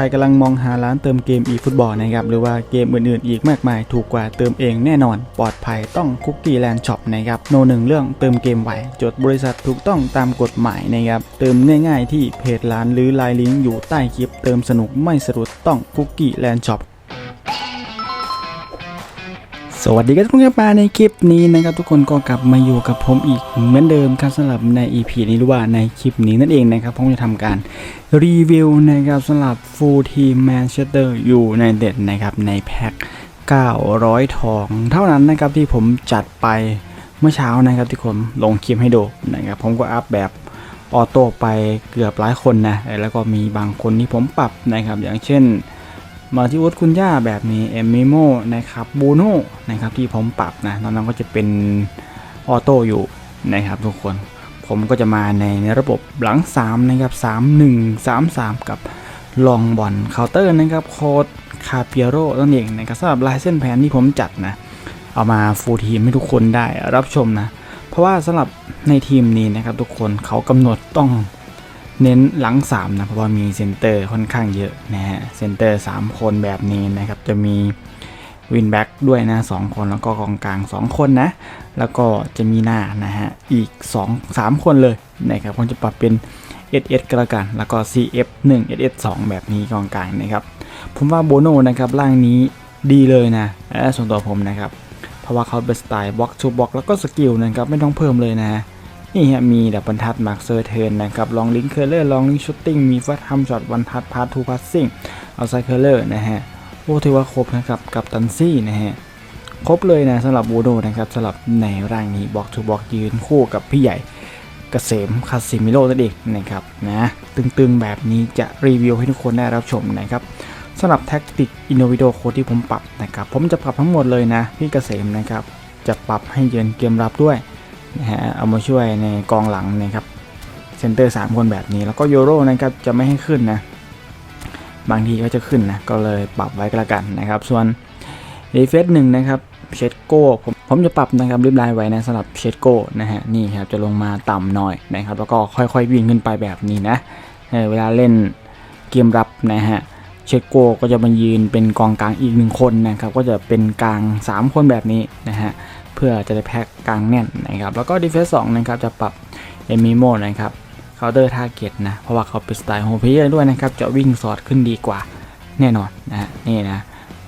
ใครกำลังมองหาร้านเติมเกม eFootball นะครับหรือว่าเกมอื่นๆ อีกมากมายถูกกว่าเติมเองแน่นอน ปลอดภัยต้องคุกกี้แลนด์ช็อปนะครับโนหนึ่งเรื่องเติมเกมไหวจดบริษัทถูกต้องตามกฎหมายนะครับเติมง่ายๆที่เพจร้านหรือไลน์ลิงก์อยู่ใต้คลิป เติมสนุกไม่สะดุดต้องคุกกี้แลนด์ช็อป สวัสดีครับทุกคนมาในคลิปนี้นะครับทุกคนก็กลับมาอยู่กับผมอีกเหมือนเดิมครับสำหรับใน EP นี้หรือว่าในคลิปนี้นั่นเองนะครับผมจะทำการรีวิวนะครับสำหรับ Full Team Manchester United นะครับในแพ็ค900 ทอง เท่านั้นนะครับที่ผมจัดไปเมื่อเช้านะครับที่ผมลงคลิปให้ดูนะครับผมก็อัพแบบออโต้ไปเกือบหลายคนนะแล้วก็มีบางคนที่ผมปรับนะครับอย่างเช่น มาที่วุฒิคุณย่าแบบนี้เอมมิโมนะครับบูโน่นะครับที่ผมปรับนะตอนนั้นก็จะเป็นออโต้อยู่นะครับทุกคนผมก็จะมาในในระบบหลัง 3 นะครับ 3 1 3 3 กับลองบอลเคาน์เตอร์นะครับโคดคาเปียโรนั่นเองนะครับสำหรับลายเส้นแผนที่ผมจัดนะ เอามาฟูลทีมให้ทุกคนได้รับชมนะ เพราะว่าสำหรับในทีมนี้นะครับทุกคนเขากำหนดต้อง เน้นหลัง3นะเพราะว่ามีเซนเตอร์ค่อนข้างเยอะนะฮะเซนเตอร์ 3 คนแบบนี้นะครับจะมีวินแบ็กด้วยนะ2คนแล้วก็กองกลาง 2 คนนะ แล้วก็จะมีหน้านะฮะอีก 2 3 คนเลยนะครับผมจะปรับเป็น SS ก็แล้วกัน แล้วก็ CF 1 SS 2 แบบนี้กองกลางนะครับ ผมว่าโบโนนะครับร่างนี้ดีเลยนะส่วนตัวผมนะครับ เพราะว่าเขาเป็นสไตล์บล็อกทูบล็อกแล้วก็สกิลนะครับไม่ต้องเพิ่มเลยนะ นี่ฮะมีดับบรรทัดมาร์คเซอร์เทิร์นนะครับลองลิงเคอร์เลอร์ลองลิงชูตติ้งมีฟัดทำช็อตวันทัดพาร์ททูพาสซิ่งเอาไซเคอร์เลอร์นะฮะโอ้ถือว่าครบนะครับกับตันซี่นะฮะครบเลยนะสำหรับบูโดนะครับสำหรับในร่างนี้บล็อกทูบล็อกยืนคู่กับพี่ใหญ่เกษมคาซิมิโร่นั่นเองนะครับนะตึงๆแบบนี้จะรีวิวให้ทุกคนได้รับชมนะครับสำหรับแท็กติกอินโนวิโดโคที่ผมปรับนะครับผมจะปรับทั้งหมดเลยนะพี่เกษมนะครับจะปรับให้เยือนเกมรับด้วย นะฮะเอามาช่วยในกองหลังนะครับเซนเตอร์ 3 คนแบบนี้แล้วก็โยโรนะครับจะไม่ให้ขึ้นนะบางทีก็จะขึ้นนะก็เลยปรับไว้ก็แล้วกันนะครับส่วนดีเฟสหนึ่งนะครับเชดโก้ผมผมจะปรับนะครับริบไลน์ไว้นะสำหรับเชดโก้นะฮะนี่ครับจะลงมาต่ำหน่อยนะครับแล้วก็ค่อยๆวิ่งขึ้นไปแบบนี้นะเออเวลาเล่นเกมรับนะฮะเชดโก้ก็จะมายืนเป็นกองกลางอีกหนึ่งคนนะครับก็จะเป็นกลาง 3 คนแบบนี้นะฮะ เพื่อจะได้แพ็กกลางแน่นนะครับ แล้วก็ดีเฟนส์สองนะครับ จะปรับเอมิโมนะครับเคาน์เตอร์ทาร์เก็ตนะ เพราะว่าเขาเป็นสไตล์โฮมเพลเยอร์ด้วยนะครับ จะวิ่งสอดขึ้นดีกว่าแน่นอนนะฮะนี่นะ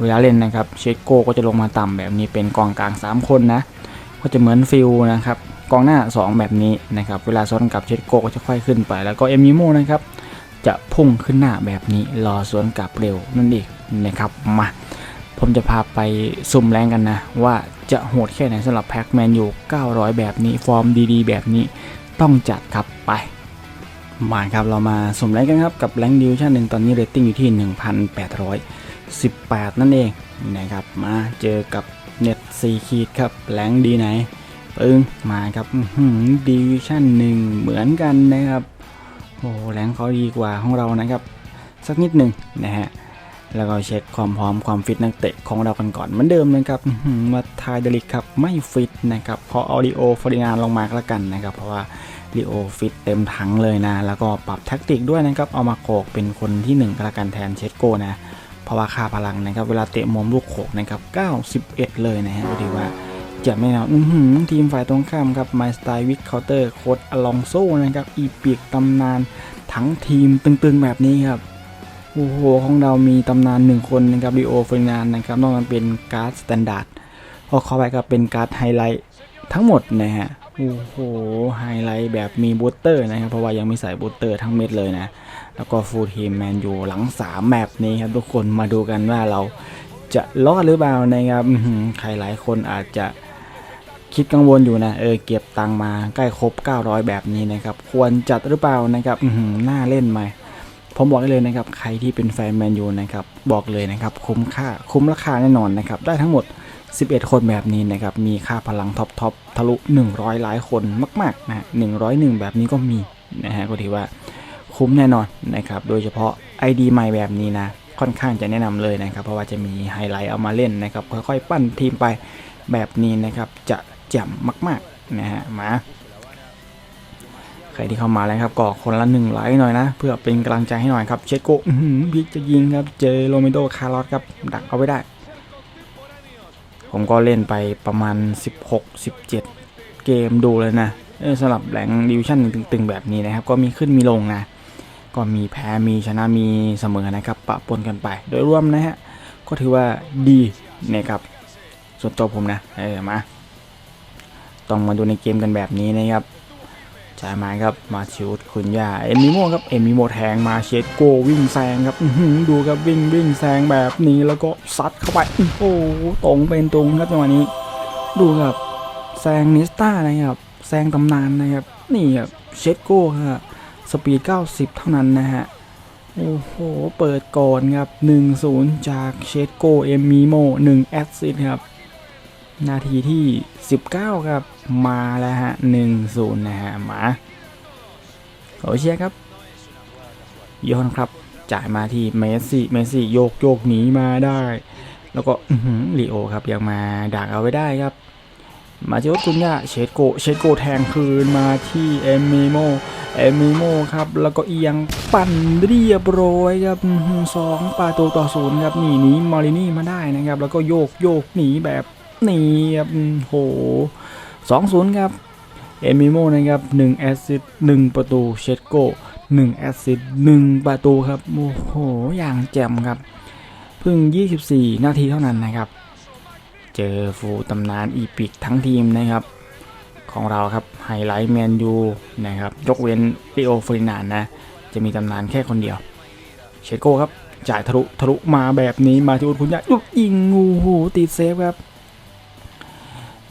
เวลาเล่นนะครับ เชโก้ก็จะลงมาต่ำแบบนี้เป็นกองกลาง 3 คนนะ ก็จะเหมือนฟิลนะครับกองหน้า 2 แบบนี้นะครับ เวลาซ้อนกับเชโก้ก็จะค่อยขึ้นไป แล้วก็เอมิโมนะครับจะพุ่งขึ้นหน้าแบบนี้รอสวนกลับเร็วนั่นเองนะครับมาผมจะพาไปสุ่มแรงกันนะ ว่า จะโหดแค่ไหนสำหรับแพ็กแมนอยู่ 900 แบบนี้ ฟอร์มดีๆ แบบนี้ต้องจัดครับไป มาครับเรามาสมแรงกันครับ กับแรงดิวชั่นหนึ่งตอนนี้เรตติ้งอยู่ที่ 1,818 นั่นเองนะครับ มาเจอกับเน็ต4ขีดครับแรงดีไหนปึ้งมาครับดิวชั่นหนึ่งเหมือนกันนะครับโอ้แรงเขาดีกว่าของเรานะครับ สักนิดหนึ่งนะฮะ แล้วก็เช็คความพร้อมความฟิตนักเตะของเรากันก่อนเหมือนเดิมนะครับมาทายเดลิกครับไม่ฟิตนะครับขอเอาดิโอฟอรินานลงมาแล้วกันนะครับ เพราะว่าดิโอฟิตเต็มถังเลยนะ แล้วก็ปรับแท็กติกด้วยนะครับ เอามาโขกเป็นคนที่1ก็แล้วกันแทนเชสโกนะ เพราะว่าค่าพลังนะครับ เวลาเตะมุมลูกโขกนะครับ91 เลยนะฮะก็ดีว่าจะไม่เอาอื้อหือทีมฝ่ายตรงข้ามครับไมสไตล์วิกเคาน์เตอร์โค้ดอลองโซนะครับ อีปีกตำนานทั้งทีมตึงๆแบบนี้ครับ โอ้โหของเรามีตำนานหนึ่งคนนะครับดิโอเฟอร์นานนะครับนอกนั้นเป็นการ์ดสแตนดาร์ดพอเข้าไปก็เป็นการ์ดไฮไลท์ทั้งหมดนะฮะโอ้โหไฮไลท์แบบมีบูสเตอร์นะครับ เพราะว่ายังไม่ใส่บูสเตอร์ทั้งเม็ดเลยนะ แล้วก็ฟูลทีมแมนยูหลัง3แมปนี้ครับทุกคนมาดูกันว่าเราจะรอดหรือเปล่านะครับใครหลายคนอาจจะคิดกังวลอยู่นะเออเก็บตังมาใกล้ครบ 900 แบบนี้นะครับ ควรจัดหรือเปล่านะครับน่าเล่นไหม ผมบอกได้เลยนะครับ ใครที่เป็นแฟนแมนยูนะครับ บอกเลยนะครับ คุ้มค่า คุ้มราคาแน่นอนนะครับ ได้ทั้งหมด 11 คนแบบนี้นะครับ มีค่าพลังท็อปท็อปทะลุ 100 หลายคนมาก ๆ นะ101แบบนี้ก็มีนะฮะ ก็ถือว่าคุ้มแน่นอนนะครับ โดยเฉพาะ ID ใหม่แบบนี้นะ ค่อนข้างจะแนะนำเลยนะครับ เพราะว่าจะมีไฮไลท์เอามาเล่นนะครับ ค่อยๆ ปั้นทีมไปแบบนี้นะครับ จะแจ่มมาก ๆ นะฮะ มา รรที่เข้ามาแล้วครับก็คนละหนึ่งไลค์หน่อยนะ เพื่อเป็นกำลังใจให้หน่อยครับเชโก้พิกจะยิงครับเจอโรเมโดคาร์ลอสครับดักเอาไว้ได้ ผมก็เล่นไปประมาณ 16 17 เกมดูเลยนะสำหรับแหลงดิวชั่นตึงๆแบบนี้นะครับ ก็มีขึ้นมีลงนะก็มีแพ้มีชนะมีเสมอนะครับ ปะปนกันไป โดยรวมนะฮะก็ถือว่าดีนะครับส่วนตัวผมนะเออมา ต้องมาดูในเกมกันแบบนี้นะครับ จ่ายมาครับมาชิวคุณย่าเอมิโมครับเอมิโมแทงมาเชดโกวิ่งแซงครับดูครับวิ่งวิ่งแซงแบบนี้แล้วก็ซัดเข้าไปโอ้ตรงเป็นตรงครับจังหวะนี้ ดูครับแซงนิสตานะครับแซงตำนานนะครับนี่ครับเชดโก้ครับสปีด 90 เท่านั้นนะฮะโอ้โห เปิดก่อนครับ 1-0 จากเชดโกเอมิโม1แอสซิสครับ นาทีที่ 19 ครับ มาแล้วฮะ1-0นย์นะฮะมาโอเชียร์ครับย้อนครับ จ่ายมาที่เมสซี่เมสซี่โยกโยกหนีมาได้ แล้วก็ลีโอครับยังมาดักเอาไว้ได้ครับ มาเจอจุนยาเชดโกเชดโกแทงคืนมาที่เอมิโมเอมิโมครับ แล้วก็เอียงปั่นเรียบร้อยครับสองประตูต่อศูนย์ครับหนีหนีมารินี่มาได้นะครับ แล้วก็โยกโยกหนีแบบหนีครับโห สองศูนย์ครับ เอมิโมนะครับหนึ่งแอสซิสต์หนึ่งประตูเชดโกหนึ่งแอสซิสต์หนึ่งประตูครับ โอ้โห อย่างแจ่มครับ เพิ่ง 24 นาทีเท่านั้นนะครับ เจอฟูตำนานอีพิกทั้งทีมนะครับ ของเราครับ ไฮไลท์แมนยูนะครับ ยกเว้นลิโอฟรินานนะ จะมีตำนานแค่คนเดียว เชโก้ครับ จ่ายทะลุทะลุมาแบบนี้มาที่อุดคุณยะยุบยิงงูหูติดเซฟครับ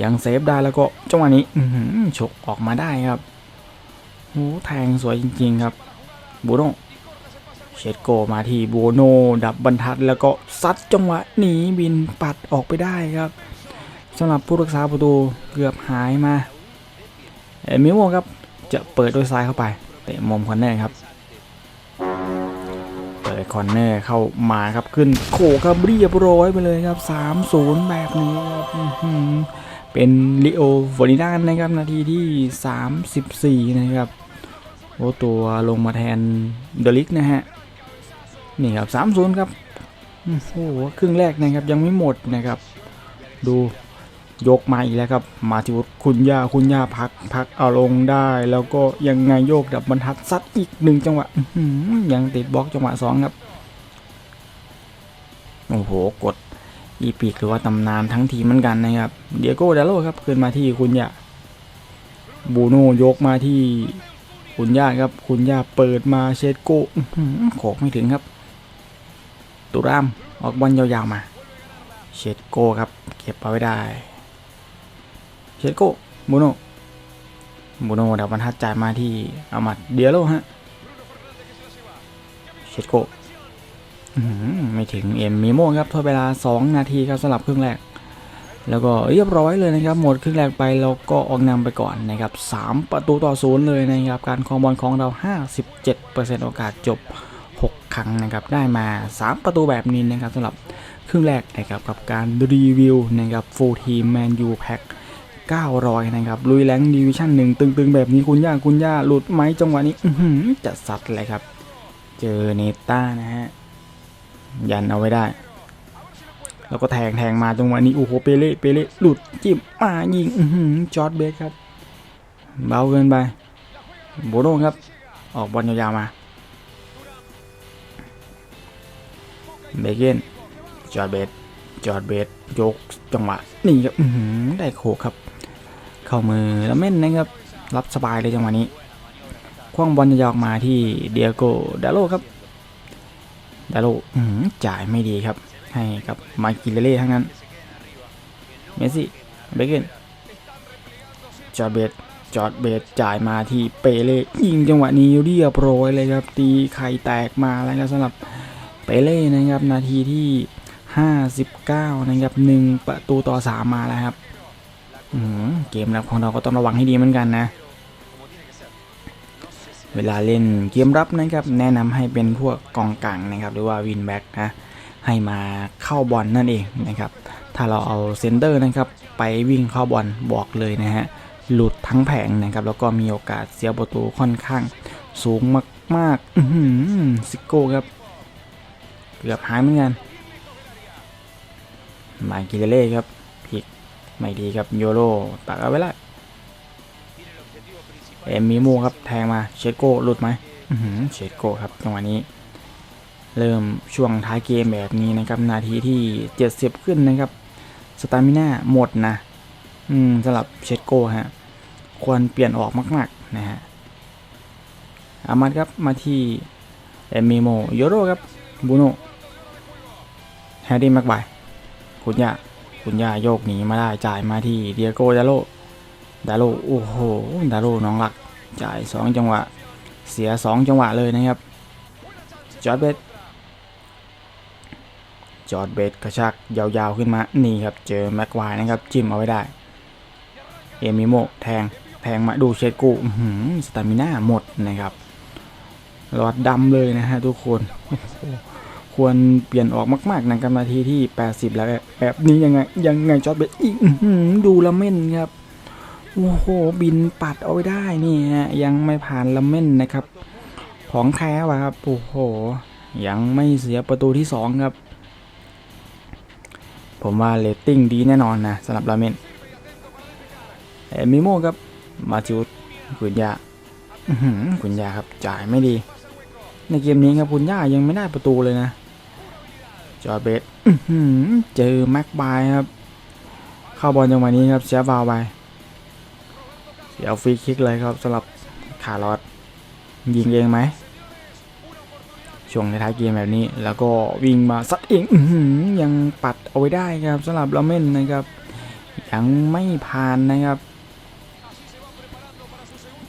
ยังเซฟได้แล้วก็จังหวะนี้ฉกออกมาได้ครับโอ้แทงสวยจริง ๆ ครับบูโนเชดโกมาที่บูโนดับบรรทัดแล้วก็ซัดจังหวะหนีบินปัดออกไปได้ครับสำหรับผู้รักษาประตูเกือบหายมาเอมิโมครับจะเปิดด้วยซ้ายเข้าไปเตะมุมคอนเนอร์ครับเปิดคอนเนอร์เข้ามาครับขึ้นโขครับเรียบร้อยไปเลยครับ 3-0 แบบนี้ครับ เป็นลิโอฟอริดานะครับนาทีที่ 34 นะครับโอ้ตัวลงมาแทนเดลิกนะฮะ นี่ครับ3-0ครับ โอ้โหครึ่งแรกนะครับยังไม่หมดนะครับ ดูยกมาอีกแล้วครับ มาที่คุณย่าคุณย่าพักพักเอาลงได้ แล้วก็ยังไงโยกดับบรรทัดซัดอีกหนึ่งจังหวะยังติดบล็อกจังหวะสองครับ โอ้โห กด อีปีกหรือว่าตำนานทั้งทีมเหมือนกันนะครับ เดียโก้เดโลครับขึ้นมาที่คุณยาบูโน่ยกมาที่คุณย่าครับ คุณย่าเปิดมาเชดโก้โขกไม่ถึงครับ ตุรามออกบอลยาวๆมา เชดโก้ครับ เก็บเอาไว้ได้ เชดโก้บูโน่บูโน่ดับบรรทัดจ่ายมาที่อามัดเดียโลฮะ เชดโก้ ไม่ถึงเอ็มมิโมครับทดเวลา 2 นาทีครับสำหรับครึ่งแรก แล้วก็เรียบร้อยเลยนะครับ หมดครึ่งแรกไปเราก็ออกนำไปก่อนนะครับ 3 ประตูต่อศูนย์เลยนะครับ การครองบอลของเรา 57%โอกาสจบ 6 ครั้งนะครับ ได้มา 3 ประตูแบบนี้นะครับสำหรับครึ่งแรกนะครับกับการรีวิวนะครับฟูลทีมแมนยูแพ็ค900 นะครับ ลุยแรงดิวิชั่นหนึ่งตึงๆ แบบนี้คุณย่าคุณย่าหลุดไหมจังหวะนี้จะซัดเลยครับ เจอเนต้านะฮะ ยันเอาไว้ได้ แล้วก็แทงแทงมาจังหวะนี้โอ้โหเปเล่เปเล่หลุดจิ้มมายิงจอร์ดเบสครับ เบาเกินไปโบโน่ครับ ออกบอลยาวๆมาเบเกนจอร์ดเบสจอร์ดเบสยกจังหวะนี่ครับได้โขกครับ เข้ามือแล้วเม่นนะครับ รับสบายเลยจังหวะนี้คว้างบอลยาวๆมาที่เดียโกดาโลครับ ดาโลจ่ายไม่ดีครับ ให้กับมากิเลเล่ทั้งนั้น เมสซี่ เบเกนจอร์ดเบสจอร์ดเบสจ่ายมาที่เปเล่ยิงจังหวะนี้เรียบร้อยเลยครับ ตีไข่แตกมาแล้วครับสำหรับเปเล่นะครับ นาทีที่ 59 นะครับ1ประตูต่อ 3 มาแล้วครับเกมรับของเราก็ต้องระวังให้ดีเหมือนกันนะ เวลาเล่นเกมรับนะครับแนะนำให้เป็นพวกกองกลางนะครับหรือว่าวินแบ็กนะให้มาเข้าบอลนั่นเองนะครับถ้าเราเอาเซนเตอร์นะครับไปวิ่งเข้าบอลบอกเลยนะฮะหลุดทั้งแผงนะครับแล้วก็มีโอกาสเสียประตูค่อนข้างสูงมากๆอื้อหือซิโก้ครับเกือบหายเหมือนกันมากิเลเล่ครับพลิกไม่ดีครับโยโรตักเอาไว้ละ เอ็มมิโมครับแทงมาเชดโก้หลุดไหมอื้อหือเชดโก้ครับจังหวะนี้ เริ่มช่วงท้ายเกมแบบนี้นะครับ นาทีที่ 70 ขึ้นนะครับสตามิน่าหมดนะ อืมสำหรับเชดโก้ฮะควรเปลี่ยนออกมาก ๆ นะฮะอามัดครับมาที่เอมิโมโยโรครับบูโนแฮร์รี่แม็กไบคุณย่าคุณย่าโยกหนีมาได้จ่ายมาที่เดียโกดาโล ดาโลโอ้โหดาโลน้องหลักจ่าย 2 จังหวะ เสีย 2 จังหวะเลยนะครับ จอร์ดเบสจอร์ดเบสกระชากยาวๆขึ้นมา นี่ครับ เจอแม็กไวร์นะครับ จิ้มเอาไว้ได้ เอมิโมแทง แทงมาดูเชดกูอื้อหือสตามิน่าหมดนะครับหลอดดำเลยนะฮะทุกคน ควรเปลี่ยนออกมากๆนะครับนาทีที่ 80 แล้วแบบนี้ยังไงยังไงจอร์ดเบสอีกดูละเม่นครับ โอ้โหบินปัดเอาไว้ได้นี่ฮะยังไม่ผ่านละเม่นนะครับ ของแท้ว่ะครับโอ้โห ยังไม่เสียประตูที่2ครับ ผมว่าเรตติ้งดีแน่นอนนะสำหรับราเมนเอมิโมครับมาจิวคุณยาอื้อหือคุณยาครับจ่ายไม่ดี ในเกมนี้ครับคุณย่ายังไม่ได้ประตูเลยนะจอเบสอื้อหือเจอแม็กบายครับ เข้าบอลจังหวะนี้ครับเสียฟาวล์ไป เสียวฟรีคิกเลยครับสำหรับคาร์ลอสยิงเองไหมช่วงในท้ายเกมแบบนี้ แล้วก็วิ่งมาซัดเองยังปัดเอาไว้ได้ครับสำหรับลาเมนนะครับยังไม่ผ่านนะครับ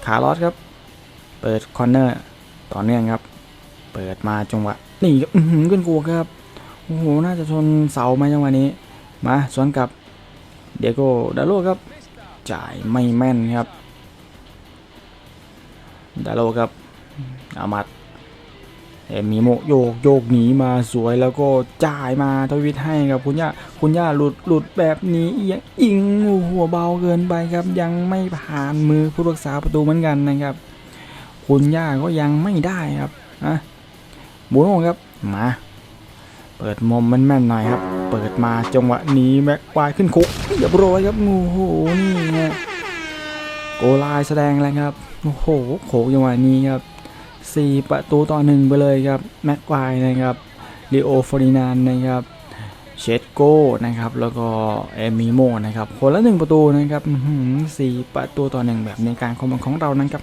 ขาลอสครับ เปิดคอนเนอร์ต่อเนื่องครับ เปิดมาจังหวะนี่ครับอื้อหือขึ้นกูครับโอ้โหน่าจะชนเสาไหมจังหวะนี้มาสวนกับเดียโกดาโลครับจ่ายไม่แม่นครับ ดาโลครับอามัดเอมิโมโยกโยกหนีมาสวยแล้วก็จ่ายมาทวิตให้กับคุณย่าคุณย่าหลุดหลุดแบบนี้ยังอิงหัวเบาเกินไปครับ ยังไม่ผ่านมือผู้รักษาประตูเหมือนกันนะครับ คุณย่าก็ยังไม่ได้ครับอะบูโน่ครับมาเปิดมุมแม่นๆหน่อยครับ เปิดมาจังหวะนี้แม็กควายขึ้นคุกเรียบร้อยครับโอ้โหนี่ไง โกลแสดงแล้วครับ โอ้โหโขกจังหวะนี้ครับ 4 ประตูต่อหนึ่งไปเลยครับ แม็กควายนะครับลีโอฟอรินานนะครับเชดโก้นะครับ แล้วก็เอมิโมนะครับ คนละหนึ่งประตูนะครับสี่ประตูต่อหนึ่งแบบในการคอมบอลของเรานั้นกับ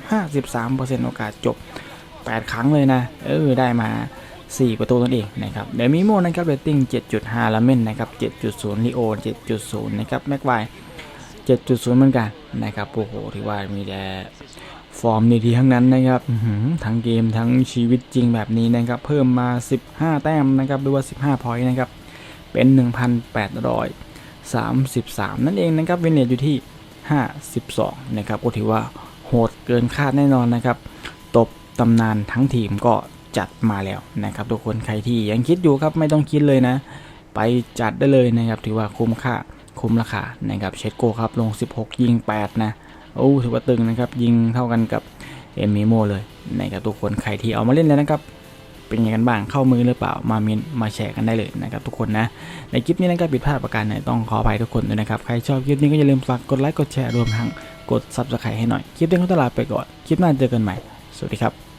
53%โอกาสจบ 8 ครั้งเลยนะ เออ ได้มา 4 ประตูนั่นเองนะครับเดมิโมนะครับเรตติ้ง 7.5ลาเมนนะครับ 7.0ลีโอ 7.0 นะครับ แม็กควาย 7.0 เหมือนกันนะครับโอ้โหที่ว่ามีแต่ฟอร์มดีๆทั้งนั้นนะครับทั้งเกมทั้งชีวิตจริงแบบนี้นะครับ เพิ่มมา 15 แต้มนะครับหรือว่า 15พอยต์นะครับ เป็น 1,833 นั่นเองนะครับเวเนตอยู่ที่ 52 นะครับก็ถือว่าโหดเกินคาดแน่นอนนะครับ ตบตำนานทั้งทีมก็จัดมาแล้วนะครับ ทุกคนใครที่ยังคิดอยู่ครับไม่ต้องคิดเลยนะ ไปจัดได้เลยนะครับ ถือว่าคุ้มค่า คุ้มราคานะครับเชดโกครับลง 16 ยิง 8 นะโอ้ถือว่าตึงนะครับ ยิงเท่ากันกับเอมิโมเลยนะครับทุกคนใครที่เอามาเล่นแล้วนะครับเป็นยังไงกันบ้างเข้ามือหรือเปล่ามาเมนมาแชร์กันได้เลยนะครับทุกคนนะ ในคลิปนี้นะครับผิดพลาดประการไหนต้องขออภัยทุกคนด้วยนะครับ ใครชอบคลิปนี้ก็อย่าลืมฝากกดไลค์กดแชร์รวมทั้งกดซับสไครต์ให้หน่อย คลิปนี้ก็ตลาดไปก่อน คลิปหน้าเจอกันใหม่ สวัสดีครับ